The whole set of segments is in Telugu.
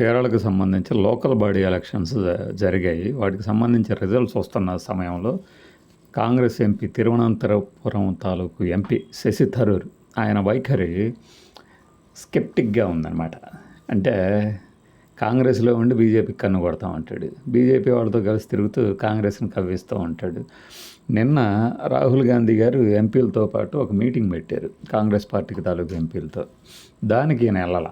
కేరళకు సంబంధించి లోకల్ బాడీ ఎలక్షన్స్ జరిగాయి. వాటికి సంబంధించి రిజల్ట్స్ వస్తున్న సమయంలో కాంగ్రెస్ ఎంపీ తిరువనంతపురం తాలూకు ఎంపీ శశి థరూర్ ఆయన వైఖరి స్కెప్టిక్గా ఉందన్నమాట. అంటే కాంగ్రెస్లో ఉండి బీజేపీకి కన్ను కొడతా ఉంటాడు బీజేపీ వాళ్ళతో కలిసి తిరుగుతూ కాంగ్రెస్ని కవ్విస్తూ ఉంటాడు. నిన్న రాహుల్ గాంధీ గారు ఎంపీలతో పాటు ఒక మీటింగ్ పెట్టారు కాంగ్రెస్ పార్టీకి తాలూకు ఎంపీలతో. దానికి ఈయన వెళ్ళాల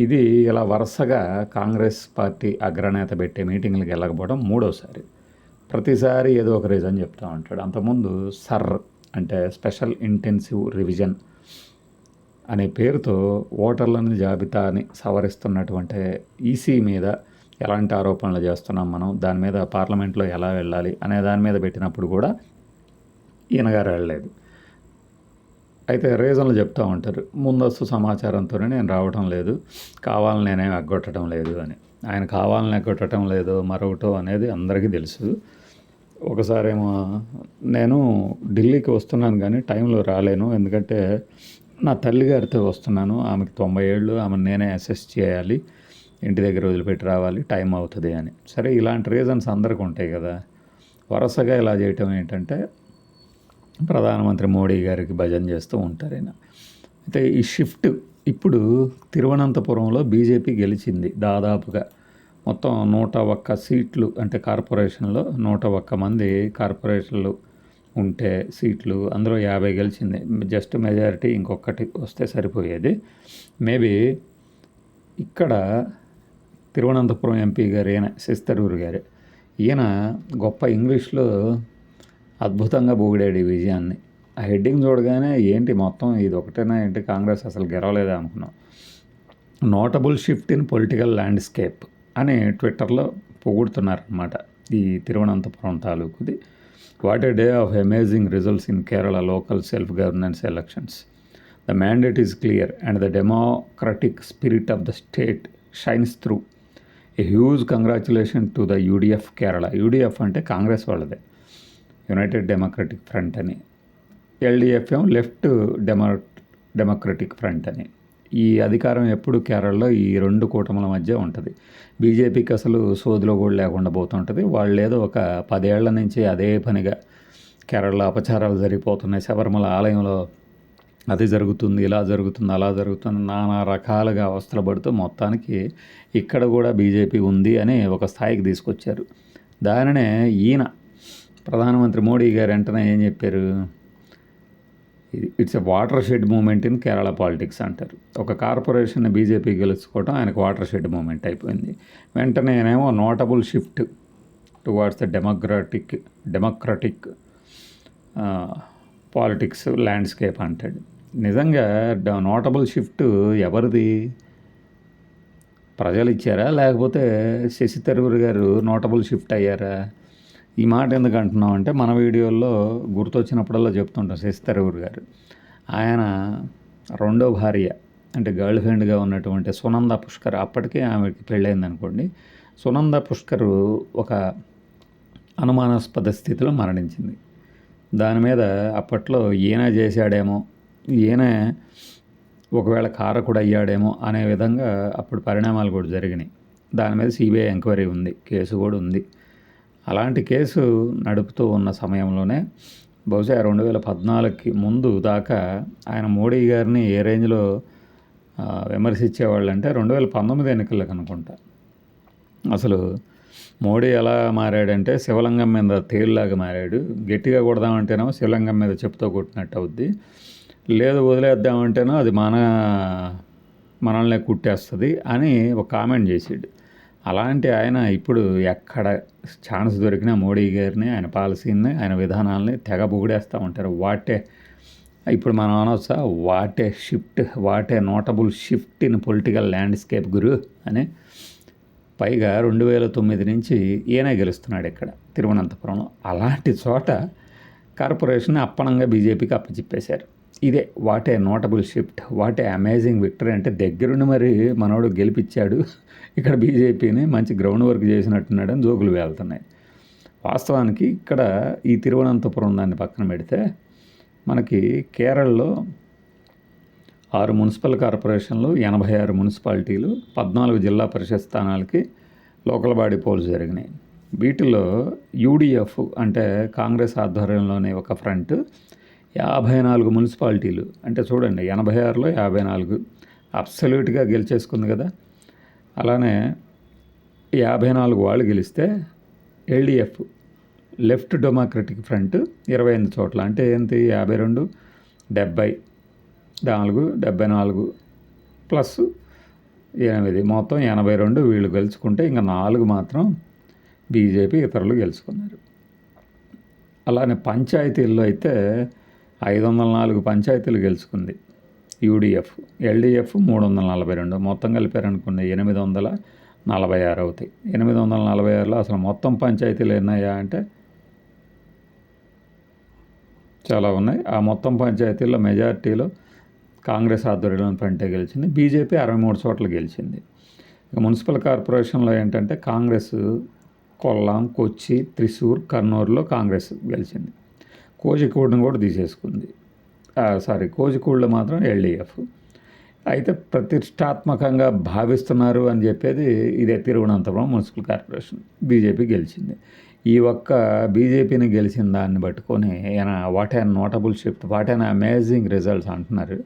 ఇది ఇలా వరుసగా కాంగ్రెస్ పార్టీ అగ్రనేత పెట్టే మీటింగ్లకు వెళ్ళకపోవడం మూడోసారి. ప్రతిసారి ఏదో ఒక రీజన్ చెప్తూ ఉంటాడు. అంతకుముందు సర్ అంటే స్పెషల్ ఇంటెన్సివ్ రివిజన్ అనే పేరుతో ఓటర్లని జాబితాని సవరిస్తున్నటువంటి ఈసీ మీద ఎలాంటి ఆరోపణలు చేస్తున్నాం మనం దాని మీద పార్లమెంట్లో ఎలా వెళ్ళాలి అనే దాని మీద పెట్టినప్పుడు కూడా ఈయనగారు వెళ్ళలేదు. అయితే రీజన్లు చెప్తూ ఉంటారు. ముందస్తు సమాచారంతోనే నేను రావటం లేదు. కావాలని నేనేం ఎగ్గొట్టడం లేదు అని. ఆయన కావాలని ఎగ్గొట్టడం లేదు మరొకటో అనేది అందరికీ తెలుసు. ఒకసారేమో నేను ఢిల్లీకి వస్తున్నాను కానీ టైంలో రాలేను. ఎందుకంటే నా తల్లిగారితో వస్తున్నాను. ఆమెకి తొంభై ఏళ్ళు. ఆమెను నేనే అసెస్ చేయాలి. ఇంటి దగ్గర వదిలిపెట్టి రావాలి. టైం అవుతుంది అని. సరే ఇలాంటి రీజన్స్ అందరికి ఉంటాయి కదా. వరుసగా ఇలా చేయటం ఏంటంటే ప్రధానమంత్రి మోడీ గారికి భజన చేస్తూ ఉంటారు ఆయన అయితే ఈ షిఫ్ట్ ఇప్పుడు తిరువనంతపురంలో బీజేపీ గెలిచింది దాదాపుగా. మొత్తం నూట ఒక్క సీట్లు అంటే కార్పొరేషన్లో నూట ఒక్క మంది కార్పొరేషన్లు ఉంటే సీట్లు అందులో యాభై గెలిచింది. జస్ట్ మెజారిటీ ఇంకొకటి వస్తే సరిపోయేది. మేబీ ఇక్కడ తిరువనంతపురం ఎంపీ గారు ఈయన శిస్తరూరు గారు ఈయన గొప్ప ఇంగ్లీష్లో అద్భుతంగా పొగిడాడు ఈ విజయాన్ని ఆ హెడ్డింగ్ చూడగానే ఏంటి మొత్తం ఇది ఒకటేనా ఏంటి కాంగ్రెస్ అసలు గెలవలేదా అనుకున్నాం. Notable shift in political landscape అని ట్విట్టర్లో పొగుడుతున్నారనమాట ఈ Thiruvananthapuram తాలూకుది. What a day of amazing results in Kerala local self governance elections. The mandate is clear and the democratic spirit of the state shines through. A huge congratulation to the UDF Kerala. UDF అంటే కాంగ్రెస్ వాళ్ళదే. యునైటెడ్ డెమోక్రటిక్ ఫ్రంట్ అని. ఎల్డిఎఫ్ ఏమో లెఫ్ట్ డెమో డెమోక్రటిక్ ఫ్రంట్ అని. ఈ అధికారం ఎప్పుడు కేరళలో ఈ రెండు కూటముల మధ్య ఉంటుంది. బీజేపీకి అసలు సోదిలో కూడా లేకుండా పోతుంటుంది. వాళ్ళు ఏదో ఒక పదేళ్ళ నుంచి అదే పనిగా కేరళలో అపచారాలు జరిగిపోతున్నాయి. శబరిమల ఆలయంలో అది జరుగుతుంది ఇలా జరుగుతుంది అలా జరుగుతుంది నానా రకాలుగా అవస్థలు పడుతూ మొత్తానికి ఇక్కడ కూడా బీజేపీ ఉంది అని ఒక స్థాయికి తీసుకొచ్చారు. దానినే ఈయన ప్రధానమంత్రి మోడీ గారు వెంటనే ఏం చెప్పారు? It's a water moment in Kerala politics అంటారు. ఒక కార్పొరేషన్ బీజేపీ గెలుచుకోవడం ఆయనకు వాటర్ షెడ్ మూమెంట్ అయిపోయింది. వెంటనే ఏమో notable shift towards the democratic democratic politics landscape అంటాడు. నిజంగా నోటబుల్ షిఫ్ట్ ఎవరిది? ప్రజలు ఇచ్చారా? లేకపోతే శశి తరూర్ గారు నోటబుల్ షిఫ్ట్ అయ్యారా? ఈ మాట ఎందుకు అంటున్నాం అంటే మన వీడియోల్లో గుర్తొచ్చినప్పుడల్లా చెప్తుంటాం శశి తరూర్ గారు. ఆయన రెండో భార్య అంటే గర్ల్ ఫ్రెండ్గా ఉన్నటువంటి సునంద పుష్కర్ అప్పటికే ఆమెకి పెళ్ళైంది అనుకోండి సునంద పుష్కర్ ఒక అనుమానాస్పద స్థితిలో మరణించింది. దాని మీద అప్పట్లో ఈయన చేశాడేమో ఈయన ఒకవేళ కారకుడు అయ్యాడేమో అనే విధంగా అప్పుడు పరిణామాలు కూడా జరిగినాయి. దాని మీద సిబిఐ ఎంక్వైరీ ఉంది కేసు కూడా ఉంది. అలాంటి కేసు నడుపుతూ ఉన్న సమయంలోనే బహుశా రెండు వేల పద్నాలుగుకి ముందు దాకా ఆయన మోడీ గారిని ఏ రేంజ్లో విమర్శించేవాళ్ళు అంటే రెండు వేల పంతొమ్మిది ఎన్నికలకు అనుకుంటా అసలు మోడీ ఎలా మారాడంటే శివలింగం మీద తేలులాగా మారాడు. గట్టిగా కొడదామంటేనేమో శివలింగం మీద చెప్పుతో కొట్టినట్టు అవుద్ది. లేదు వదిలేద్దామంటేనో అది మన మనల్ని కుట్టేస్తుంది అని ఒక కామెంట్ చేసాడు. అలాంటి ఆయన ఇప్పుడు ఎక్కడ ఛాన్స్ దొరికినా మోడీ గారిని ఆయన పాలసీని ఆయన విధానాలని తెగ పొగిడేస్తూ ఉంటారు. వాటే ఇప్పుడు మనం అనవచ్చా what a shift what a notable shift in political landscape గురు అని పైగా రెండు వేల తొమ్మిది నుంచి ఈయన గెలుస్తున్నాడు ఇక్కడ తిరువనంతపురంలో. అలాంటి చోట కార్పొరేషన్ అప్పనంగా బీజేపీకి అప్పచెప్పేశారు. ఇదే what a notable shift what a amazing victory అంటే దగ్గరుండి మరి మనోడు గెలిపించాడు ఇక్కడ బీజేపీని మంచి గ్రౌండ్ వర్క్ చేసినట్టున్నాడు అని జోకులు వెళ్తున్నాయి. వాస్తవానికి ఇక్కడ ఈ తిరువనంతపురం దాన్ని పక్కన పెడితే మనకి కేరళలో ఆరు మున్సిపల్ కార్పొరేషన్లు ఎనభై ఆరు మున్సిపాలిటీలు పద్నాలుగు జిల్లా పరిషత్ స్థానాలకి లోకల్ బాడీ పోల్స్ జరిగినాయి. వీటిలో యూడిఎఫ్ అంటే కాంగ్రెస్ ఆధ్వర్యంలోని ఒక ఫ్రంట్ యాభై నాలుగు మున్సిపాలిటీలు. అంటే చూడండి ఎనభై ఆరులో యాభై నాలుగు అబ్సల్యూట్గా గెలిచేసుకుంది కదా. అలానే యాభై నాలుగు వాళ్ళు గెలిస్తే ఎల్డిఎఫ్ లెఫ్ట్ డెమోక్రటిక్ ఫ్రంట్ ఇరవై ఎనిమిది చోట్ల. అంటే ఏంటి? యాభై రెండు డెబ్బై నాలుగు డెబ్బై నాలుగు ప్లస్ ఎనిమిది. మొత్తం ఎనభై రెండు వీళ్ళు గెలుచుకుంటే ఇంకా నాలుగు మాత్రం బీజేపీ ఇతరులు గెలుచుకున్నారు. అలానే పంచాయతీల్లో అయితే ఐదు వందల నాలుగు పంచాయతీలు గెలుచుకుంది. యూడిఎఫ్ ఎల్డిఎఫ్ మూడు వందల నలభై రెండు మొత్తం కలిపారనుకోండి ఎనిమిది వందల నలభై ఆరు అవుతాయి ఎనిమిది వందల నలభై ఆరులో అసలు మొత్తం పంచాయతీలు ఎన్నయ్యా అంటే చాలా ఉన్నాయి. ఆ మొత్తం పంచాయతీల్లో మెజారిటీలో కాంగ్రెస్ ఆధ్వర్యంలో ఫ్రంటే గెలిచింది. బీజేపీ అరవై మూడు చోట్ల గెలిచింది. ఇక మున్సిపల్ కార్పొరేషన్లో ఏంటంటే కాంగ్రెస్ కొల్లాం కొచ్చి త్రిశూర్ కర్నూలులో కాంగ్రెస్ గెలిచింది. కోజికోడ్ని కూడా తీసేసుకుంది. సారీ కోజికోడ్లో మాత్రం ఎల్డీఎఫ్ అయితే ప్రతిష్టాత్మకంగా భావిస్తున్నారు అని చెప్పేది ఇదే తిరువనంతపురం మున్సిపల్ కార్పొరేషన్. బీజేపీ గెలిచింది. ఈ ఒక్క బీజేపీని గెలిచిన దాన్ని పట్టుకొని ఆయన what and notable shift what and amazing results అంటున్నారు.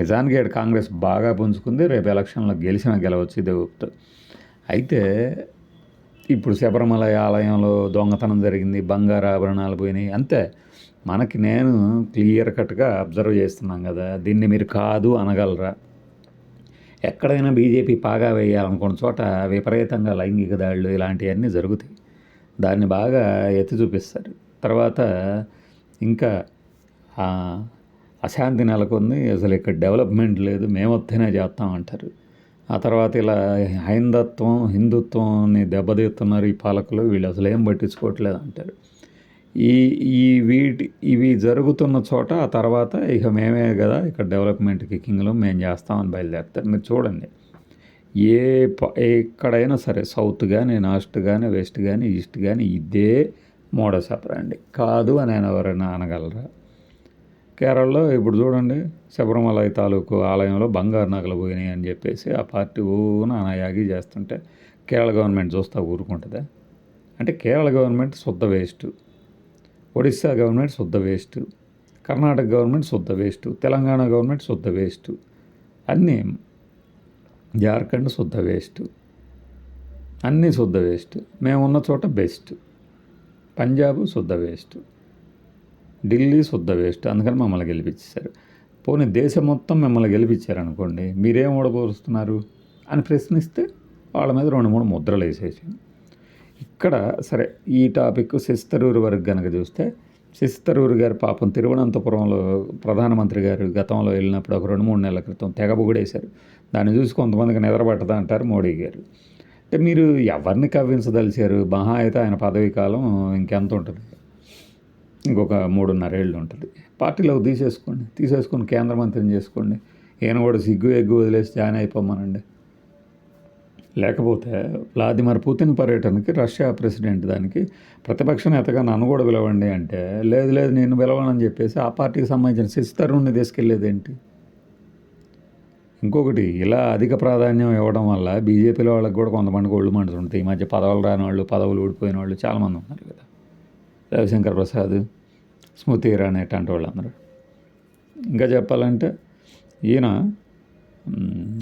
నిజానికి కాంగ్రెస్ బాగా పుంజుకుంది రేపు ఎలక్షన్లో గెలిచిన గెలవచ్చు ఇదే ఊపుతూ. అయితే ఇప్పుడు శబరిమల ఆలయంలో దొంగతనం జరిగింది బంగారు ఆభరణాలు పోయినాయి. అంతే. మనకి నేను క్లియర్ కట్గా అబ్జర్వ్ చేస్తున్నాం కదా దీన్ని మీరు కాదు అనగలరా? ఎక్కడైనా బీజేపీ పాగా వేయాలనుకున్న చోట విపరీతంగా లైంగిక దాడులు ఇలాంటివన్నీ జరుగుతాయి. దాన్ని బాగా ఎత్తి చూపిస్తారు. తర్వాత ఇంకా అశాంతి నెలకొంది. అసలు ఇక్కడ డెవలప్మెంట్ లేదు. మేము వస్తేనే చేస్తాం అంటారు ఆ తర్వాత ఇలా హైందత్వం హిందుత్వాన్ని దెబ్బతీస్తున్నారు ఈ పాలకులు వీళ్ళు అసలు ఏం పట్టించుకోవట్లేదు అంటారు. ఈ ఈ వీటి ఇవి జరుగుతున్న చోట ఆ తర్వాత ఇక మేమే కదా ఇక్కడ డెవలప్మెంట్ కింగ్లో మేము చేస్తామని బయలుదేరుతారు. మీరు చూడండి. ఏ ఎక్కడైనా సరే సౌత్ కానీ నార్త్ కానీ వెస్ట్ కానీ ఈస్ట్ కానీ ఇదే మోడస్ ఆపరండి కాదు అని ఆయన ఎవరైనా అనగలరా? కేరళలో ఇప్పుడు చూడండి శబరిమలై తాలూకు ఆలయంలో బంగారు నగలు పోయినాయి అని చెప్పేసి ఆ పార్టీ ఊన అనాయాగి చేస్తుంటే కేరళ గవర్నమెంట్ చూస్తా ఊరుకుంటుందా? అంటే కేరళ గవర్నమెంట్ శుద్ధ వేస్ట్ ఒడిస్సా గవర్నమెంట్ శుద్ధ వేస్ట్ కర్ణాటక గవర్నమెంట్ శుద్ధ వేస్ట్ తెలంగాణ గవర్నమెంట్ శుద్ధ వేస్ట్ అన్నీ జార్ఖండ్ శుద్ధ వేస్ట్ అన్నీ శుద్ధ వేస్ట్ మేమున్న చోట బెస్ట్ పంజాబ్ శుద్ధ వేస్ట్. ఢిల్లీ శుద్ధ వేస్ట్. అందుకని మమ్మల్ని గెలిపించారు పోనీ దేశం మొత్తం మిమ్మల్ని గెలిపించారు అనుకోండి మీరేం ఓడబోరుస్తున్నారు? అని ప్రశ్నిస్తే వాళ్ళ మీద రెండు మూడు ముద్రలు వేసేసి ఇక్కడ సరే ఈ టాపిక్ శశితరూరు వరకు కనుక చూస్తే శిస్తరూరు గారు పాపం తిరువనంతపురంలో ప్రధానమంత్రి గారు గతంలో వెళ్ళినప్పుడు ఒక రెండు మూడు నెలల క్రితం తెగ పొగిడేశారు దాన్ని చూసి కొంతమందికి నిద్రపట్టదా అంటారు మోడీ గారు. అంటే మీరు ఎవరిని కవ్వించదలిచారు? మహా అయితే ఆయన పదవీ కాలం ఇంకెంత ఉంటుంది? ఇంకొక మూడున్నరేళ్ళు ఉంటుంది. పార్టీలోకి తీసేసుకోండి. తీసేసుకొని కేంద్ర మంత్రిని చేసుకోండి. ఈయన కూడా సిగ్గు ఎగ్గు వదిలేసి జాయిన్ అయిపోమనండి. లేకపోతే వ్లాదిమిర్ పుతిన్ పర్యటనకి రష్యా ప్రెసిడెంట్ దానికి ప్రతిపక్ష నేతగా నన్ను కూడా పిలవండి అంటే లేదు లేదు నేను పిలవనని చెప్పేసి ఆ పార్టీకి సంబంధించిన శశితరుణ్ణి తీసుకెళ్ళేదేంటి ఇంకొకటి ఇలా అధిక ప్రాధాన్యం ఇవ్వడం వల్ల బీజేపీలో వాళ్ళకి కూడా కొంతమంది ఒళ్ళు ఉంటాయి ఈ మధ్య పదవులు రాని వాళ్ళు పదవులు ఊడిపోయిన వాళ్ళు చాలామంది ఉన్నారు కదా. రవిశంకర్ ప్రసాద్ స్మృతి ఇరానీ అట్లాంటి వాళ్ళందరూ. ఇంకా చెప్పాలంటే ఈయన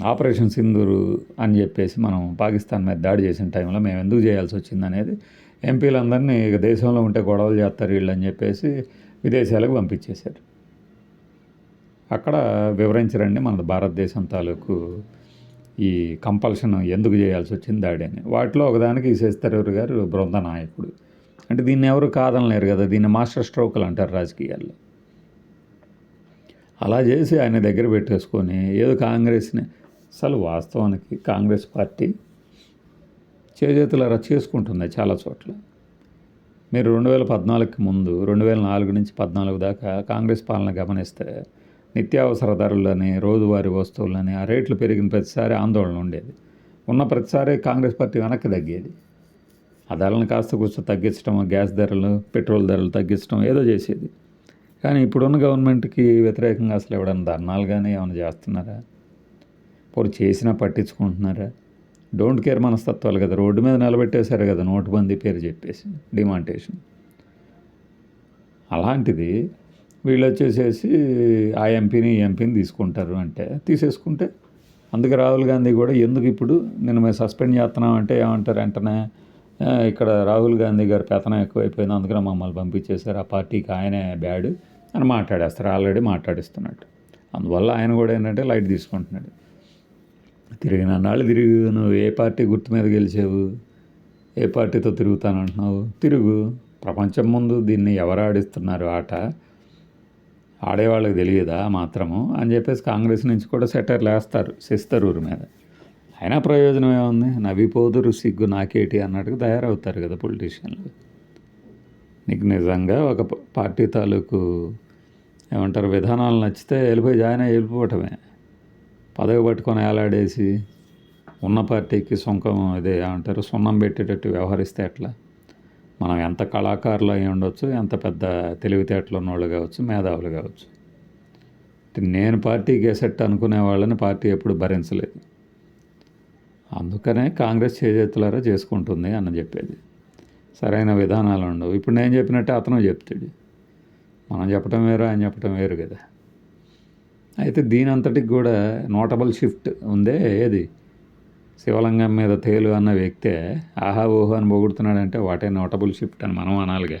ఆపరేషన్ సింధూరు అని చెప్పేసి మనం పాకిస్తాన్ మీద దాడి చేసిన టైంలో మేము ఎందుకు చేయాల్సి వచ్చింది అనేది ఎంపీలందరినీ ఇక దేశంలో ఉంటే గొడవలు చేస్తారు వీళ్ళు అని చెప్పేసి విదేశాలకు పంపించేశారు. అక్కడ వివరించరండి మన భారతదేశం తాలూకు ఈ కంపల్షన్ ఎందుకు చేయాల్సి వచ్చింది దాడి అని. వాటిలో ఒకదానికి శశితరూర్ గారు బృంద నాయకుడు. అంటే దీన్ని ఎవరు కాదనలేరు కదా దీన్ని మాస్టర్ స్ట్రోకులు అంటారు రాజకీయాల్లో. అలా చేసి ఆయన దగ్గర పెట్టేసుకొని ఏదో కాంగ్రెస్ని అసలు వాస్తవానికి కాంగ్రెస్ పార్టీ చేజేతులరా చేసుకుంటుంది చాలా చోట్ల. మీరు రెండు వేల పద్నాలుగుకి ముందు రెండు వేల నాలుగు నుంచి పద్నాలుగు దాకా కాంగ్రెస్ పాలన గమనిస్తే నిత్యావసర ధరలని రోజువారీ వస్తువులని ఆ రేట్లు పెరిగిన ప్రతిసారి ఆందోళన ఉండేది. ఉన్న ప్రతిసారి కాంగ్రెస్ పార్టీ వెనక్కి తగ్గేది. ఆ ధరలను కాస్త కూర్చో తగ్గించడం గ్యాస్ ధరలు పెట్రోల్ ధరలు తగ్గించడం ఏదో చేసేది. కానీ ఇప్పుడున్న గవర్నమెంట్కి వ్యతిరేకంగా అసలు ఎవడన్నా ధర్నాలు కానీ ఏమైనా చేస్తున్నారా? పోరు చేసినా పట్టించుకుంటున్నారా? డోంట్ కేర్ మనస్తత్వాలు కదా. రోడ్డు మీద నిలబెట్టేశారు కదా నోటుబందీ పేరు చెప్పేసి డిమాంటేషన్. అలాంటిది వీళ్ళు వచ్చేసేసి ఆ ఎంపీని ఈ ఎంపీని తీసుకుంటారు అంటే తీసేసుకుంటే అందుకే రాహుల్ గాంధీ కూడా ఎందుకు ఇప్పుడు నేను మేము సస్పెండ్ చేస్తున్నాం అంటే ఏమంటారు? వెంటనే ఇక్కడ రాహుల్ గాంధీ గారి పెతనం ఎక్కువైపోయింది. అందుకనే మమ్మల్ని పంపించేశారు. ఆ పార్టీకి ఆయనే బ్యాడ్ అని మాట్లాడేస్తారు. ఆల్రెడీ మాట్లాడిస్తున్నట్టు అందువల్ల ఆయన కూడా ఏంటంటే లైట్ తీసుకుంటున్నాడు. తిరిగిన నాళ్ళు తిరిగి. నువ్వు ఏ పార్టీ గుర్తు మీద గెలిచావు? ఏ పార్టీతో తిరుగుతానంటున్నావు? తిరుగు. ప్రపంచం ముందు దీన్ని ఎవరు ఆడిస్తున్నారు? ఆట ఆడేవాళ్ళకి తెలియదా మాత్రము అని చెప్పేసి కాంగ్రెస్ నుంచి కూడా సెటర్లు వేస్తారు. శశితరూరు మీద. అయినా ప్రయోజనం ఏముంది? నవ్విపోదురు సిగ్గు నాకేటి అన్నట్టుగా తయారవుతారు కదా పొలిటీషియన్లు నీకు నిజంగా ఒక పార్టీ తాలూకు ఏమంటారు విధానాలు నచ్చితే వెళ్ళిపోయి జాయిన్ అయ్యి వెళ్ళిపోవటమే. పదవి పట్టుకొని ఏలాడేసి ఉన్న పార్టీకి సొంకం అదే ఏమంటారు సున్నం పెట్టేటట్టు వ్యవహరిస్తే ఎట్లా? మనం ఎంత కళాకారులు అయి ఉండొచ్చు ఎంత పెద్ద తెలివితేటలు ఉన్నవాళ్ళు కావచ్చు మేధావులు కావచ్చు. నేను పార్టీకి ఎసెట్ అనుకునే వాళ్ళని పార్టీ ఎప్పుడు భరించలేదు. అందుకనే కాంగ్రెస్ చేజెత్తులారా చేసుకుంటుంది అని చెప్పేది. సరైన విధానాలు ఉండవు. ఇప్పుడు నేను చెప్పినట్టే అతను చెప్తాడు. మనం చెప్పటం వేరు ఆయన చెప్పటం వేరు కదా. అయితే దీని అంతటికి కూడా నోటబుల్ షిఫ్ట్ ఉందే ఏది? శివలింగం మీద తేలు అన్న వ్యక్తే ఆహా ఓహో అని పొగుడుతున్నాడంటే వాటే నోటబుల్ షిఫ్ట్ అని మనం అనాలిగా.